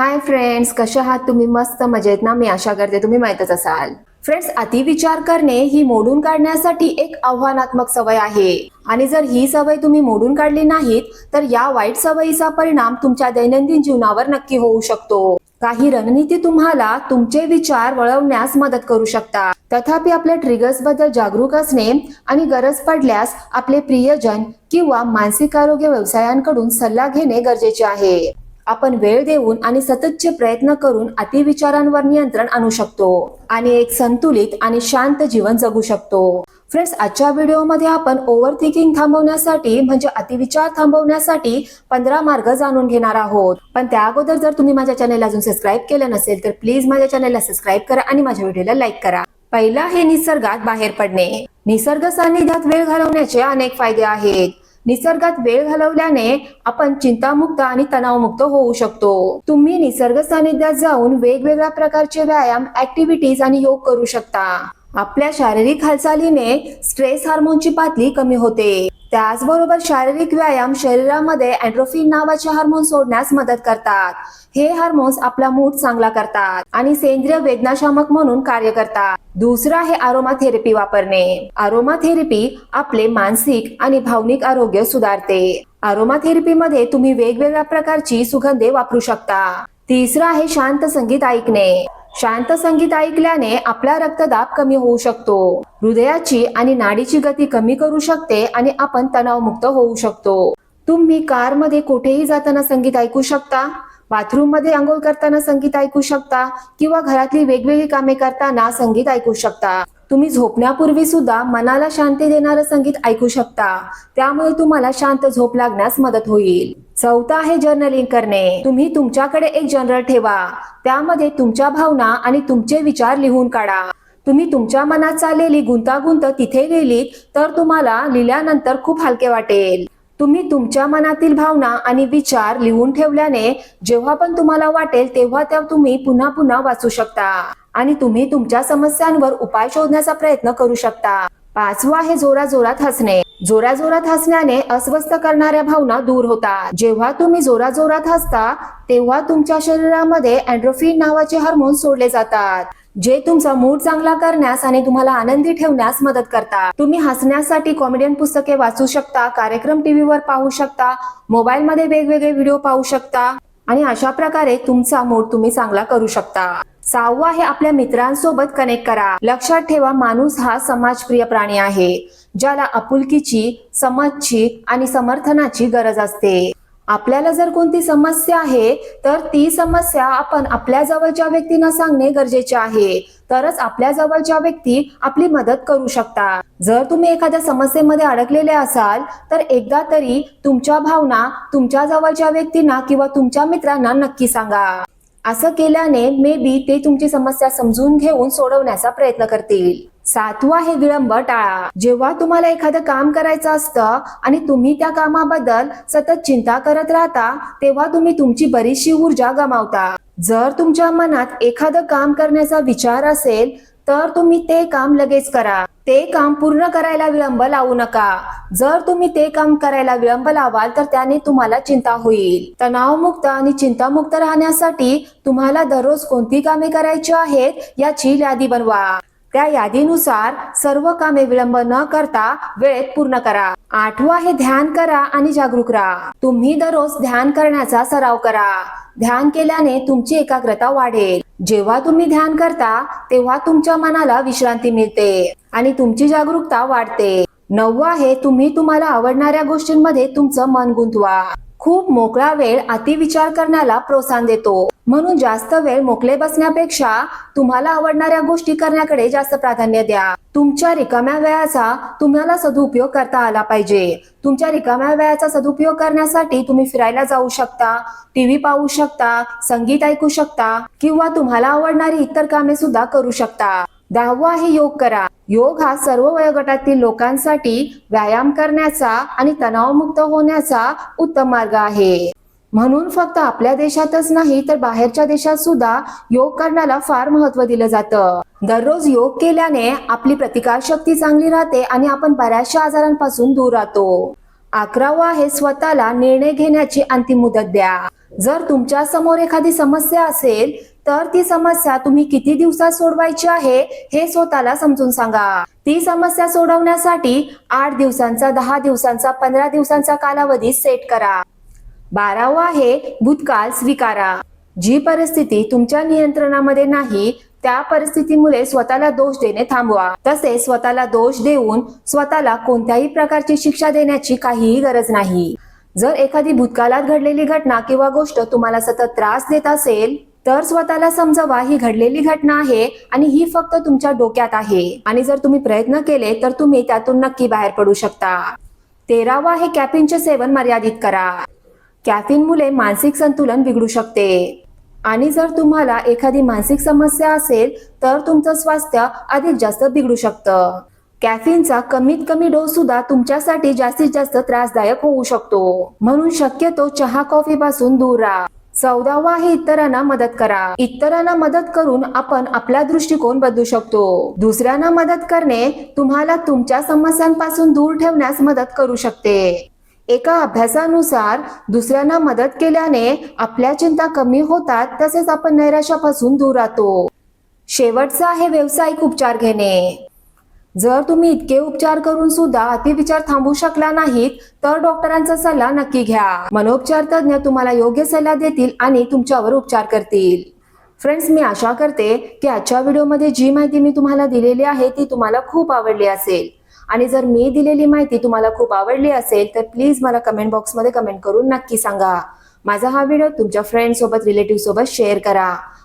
Hi friends कशा आहात? तुम्ही मस्त मजेत ना? मी आशा करते तुम्ही माहीतच असाल. फ्रेंड्स अतिविचार करणे ही मोडून काढण्यासाठी एक आव्हानात्मक सवय आहे. आणि जर ही सवय तुम्ही मोडून काढली नाहीत तर या वाईट सवयीचा परिणाम तुमच्या दैनंदिन जीवनावर नक्की होऊ शकतो. काही रणनीती तुम्हाला तुमचे विचार वळवण्यास मदत करू शकतात. तथापि आपल्या ट्रिगर्सबद्दल जागरूक असणे आणि गरज पडल्यास आपले प्रियजन किंवा मानसिक आरोग्य व्यवसायांकडून सल्ला घेणे गरजेचे आहे. आपण वेळ देऊन आणि सततचे प्रयत्न करून अतिविचारांवर नियंत्रण आणू शकतो आणि एक संतुलित आणि शांत जीवन जगू शकतो. फ्रेंड्स आजच्या व्हिडिओमध्ये आपण ओव्हर थिंकिंग थांबवण्यासाठी म्हणजे अतिविचार थांबवण्यासाठी पंधरा मार्ग जाणून घेणार आहोत. पण त्या अगोदर जर तुम्ही माझ्या चॅनलला अजून सबस्क्राईब केलं नसेल तर प्लीज माझ्या चॅनलला सबस्क्राईब करा आणि माझ्या व्हिडिओला लाईक करा. पहिला हे निसर्गात बाहेर पडणे. निसर्ग सान्निध्यात वेळ घालवण्याचे अनेक फायदे आहेत. निसर्गात वेळ घालवल्याने आपण चिंतामुक्त आणि तणावमुक्त होऊ शकतो. तुम्ही निसर्ग सानिध्यात जाऊन वेगवेगळ्या प्रकारचे व्यायाम ऍक्टिव्हिटीज आणि योग करू शकता. आपल्या शारीरिक हालचालीने स्ट्रेस हार्मोनची पातळी कमी होते. त्याचबरोबर शारीरिक व्यायाम शरीरामध्ये अँड्रोफिन नावाचे हार्मोन सोडण्यास मदत करतात. हे हार्मोन्स आपला मूड चांगला करतात आणि सेंद्रिय वेदनाशामक म्हणून कार्य करतात. दुसरं आहे आरोमा थेरपी वापरणे. आरोमा थेरपी आपले मानसिक आणि भावनिक आरोग्य सुधारते. आरोमा मध्ये तुम्ही वेगवेगळ्या प्रकारची सुगंधे वापरू शकता. तिसरं आहे शांत संगीत ऐकणे. शांत संगीत ऐकल्याने आपला रक्तदाब कमी होऊ शकतो. हृदयाची आणि नाडीची गती कमी करू शकते आणि आपण तणावमुक्त होऊ शकतो. तुम्ही कारमध्ये कुठेही जाताना संगीत ऐकू शकता बाथरूममध्ये आंघोळ करताना संगीत ऐकू शकता किंवा घरातली वेगवेगळी कामे करताना संगीत ऐकू शकता. तुम्ही झोपण्यापूर्वी सुद्धा मनाला शांती देणारं संगीत ऐकू शकता. त्यामुळे तुम्हाला शांत झोप लागण्यास मदत होईल. चौथा आहे जर्नलिंग करणे. तुम्ही तुमच्याकडे एक जर्नल ठेवा. त्यामध्ये तुमच्या भावना आणि तुमचे विचार लिहून काढा. तुम्ही तुमच्या मनात चाललेली गुंतागुंत तिथे गेलीत तर तुम्हाला लिहिल्यानंतर खूप हलके वाटेल. तुम्ही तुमच्या मनातील भावना आणि विचार लिहून ठेवल्याने जेव्हा पण तुम्हाला वाटेल तेव्हा त्या तुम्ही पुन्हा पुन्हा वाचू शकता. आणि तुम्ही तुमच्या समस्यांवर उपाय शोधण्याचा प्रयत्न करू शकता. पाचवा आहे जोरा जोरात हसणे. जोराजोरात हसण्याने अस्वस्थ करणाऱ्या भावना दूर होतात. जेव्हा तुम्ही जोराजोरात हसता तेव्हा तुमच्या शरीरामध्ये अँड्रोफिन नावाचे हार्मोन सोडले जातात जे तुमचा मूड चांगला करण्यास आणि तुम्हाला आनंदी ठेवण्यास मदत करतात. तुम्ही हसण्यासाठी कॉमेडियन पुस्तके वाचू शकता कार्यक्रम टीव्हीवर पाहू शकता मोबाईल मध्ये वेगवेगळे व्हिडिओ पाहू शकता आणि अशा प्रकारे तुमचा मूड तुम्ही चांगला करू शकता. सहावं आहे आपल्या मित्रांसोबत कनेक्ट करा. लक्षात ठेवा माणूस हा समाजप्रिय प्राणी आहे ज्याला आपुलकीची समजची आणि समर्थनाची गरज असते. आपल्याला जर कोणती समस्या आहे तर ती समस्या आपण आपल्या जवळच्या व्यक्तींना सांगणे गरजेचे आहे. तरच आपल्या जवळच्या व्यक्ती आपली मदत करू शकता जर तुम्ही एखाद्या समस्येमध्ये अडकलेले असाल तर एकदा तरी तुमच्या भावना तुमच्या जवळच्या व्यक्तींना किंवा तुमच्या मित्रांना नक्की सांगा. असं केल्याने मे बी ते तुमची समस्या समजून घेऊन सोडवण्याचा प्रयत्न करतील. सातवा हे विळंब टाळा. जेव्हा तुम्हाला एखादं काम करायचं असतं आणि तुम्ही त्या कामाबद्दल सतत चिंता करत राहता तेव्हा तुम्ही तुमची बरीचशी ऊर्जा गमावता. जर तुमच्या मनात एखादं काम करण्याचा विचार असेल तर तुम्ही ते काम लगेच करा. ते काम पूर्ण करायला विलंब लावू नका. जर तुम्ही ते काम करायला विलंब लावाल तर त्याने तुम्हाला चिंता होईल. तणावमुक्त आणि चिंतामुक्त राहण्यासाठी तुम्हाला दररोज कोणती कामे करायची आहेत याची यादी बनवा. त्या यादीनुसार सर्व कामे विलंब न करता वेळेत पूर्ण करा. आठवा हे ध्यान करा आणि जागरूक राहा. तुम्ही दररोज ध्यान करण्याचा सराव करा. ध्यान केल्याने तुमची एकाग्रता वाढेल. जेव्हा तुम्ही ध्यान करता तेव्हा तुमच्या मनाला विश्रांती मिळते आणि तुमची जागरूकता वाढते. नववा आहे तुम्ही तुम्हाला आवडणाऱ्या गोष्टींमध्ये तुमचं मन गुंतवा. खूप मोकळा वेळ अतिविचार करण्याला प्रोत्साहन देतो. म्हणून जास्त वेळ मोकळे बसण्यापेक्षा तुम्हाला आवडणाऱ्या गोष्टी करण्याकडे जास्त प्राधान्य द्या. तुमच्या रिकाम्या वेळाचा तुम्हाला सदुपयोग करता आला पाहिजे. तुमच्या रिकाम्या वेळाचा सदुपयोग करण्यासाठी तुम्ही फिरायला जाऊ शकता टीव्ही पाहू शकता संगीत ऐकू शकता किंवा तुम्हाला आवडणारी इतर कामे सुद्धा करू शकता. दहावा आहे योग करा. योग हा सर्व वयोगटातील लोकांसाठी व्यायाम करण्याचा आणि तणावमुक्त होण्याचा उत्तम मार्ग आहे. म्हणून फक्त आपल्या देशातच नाही तर बाहेरच्या देशात सुद्धा योग करण्याला फार महत्त्व दिलं जातं. दररोज योग केल्याने आपली प्रतिकारशक्ती चांगली राहते आणि आपण बऱ्याचशा आजारांपासून दूर राहतो. अकरावा आहे स्वतःला निर्णय घेण्याची अंतिम मुदत द्या. जर तुमच्यासमोर एखादी समस्या असेल तर ती समस्या तुम्ही किती दिवसात सोडवायची आहे हे स्वतःला समजून सांगा. ती समस्या सोडवण्यासाठी आठ दिवसांचा दहा दिवसांचा पंधरा दिवसांचा कालावधी सेट करा. बारावा आहे भूतकाळ स्वीकारा. जी परिस्थिती तुमच्या नियंत्रणामध्ये नाही त्या परिस्थितीमुळे स्वतःला दोष देणे थांबवा. तसेच स्वतःला दोष देऊन स्वतःला कोणत्याही प्रकारची शिक्षा देण्याची काहीही गरज नाही. जर एखादी भूतकाळात घडलेली घटना किंवा गोष्ट तुम्हाला सतत त्रास देत असेल तर स्वतःला समजावा ही घडलेली घटना आहे आणि ही फक्त तुमच्या डोक्यात आहे. आणि जर तुम्ही प्रयत्न केले तर तुम्ही त्यातून नक्की बाहेर पडू शकता. तेरावा हे कॅफिनचे सेवन मर्यादित करा. कॅफिनमुळे मानसिक संतुलन बिघडू शकते. आणि जर तुम्हाला एखादी मानसिक समस्या असेल तर तुमचं स्वास्थ्य अधिक जास्त बिघडू शकतं. कॅफिनचा कमीत कमी डोस सुद्धा तुमच्यासाठी जास्तीत जास्त त्रासदायक होऊ शकतो. म्हणून शक्यतो चहा कॉफी पासून दूर राहा. चौदावा आहे इतरांना मदत करा. इतरांना मदत करून आपण आपला दृष्टिकोन बदलू शकतो. दुसऱ्यांना मदत करणे तुम्हाला तुमच्या समस्यांपासून दूर ठेवण्यास मदत करू शकते. एका अभ्यासानुसार दुसऱ्यांना मदत केल्याने आपल्या चिंता कमी होतात तसेच आपण नैराश्यापासून दूर राहतो. शेवटचा आहे व्यावसायिक उपचार घेणे. जर तुम्ही इतके उपचार करून सुद्धा अतिविचार थांबू शकला नाहीत तर डॉक्टरांचा सल्ला नक्की घ्या. मनोपचार तज्ज्ञ तुम्हाला योग्य सल्ला देतील आणि तुमच्यावर उपचार करतील. फ्रेंड्स मी आशा करते की आजच्या व्हिडिओमध्ये जी माहिती मी तुम्हाला दिलेली आहे ती तुम्हाला खूप आवडली असेल. आणि जर मी दिलेली माहिती तुम्हाला खूप आवडली असेल तर प्लीज मला कमेंट बॉक्समध्ये कमेंट करून नक्की सांगा. माझा हा व्हिडिओ तुमच्या फ्रेंड सोबत रिलेटिव्ह सोबत शेअर करा.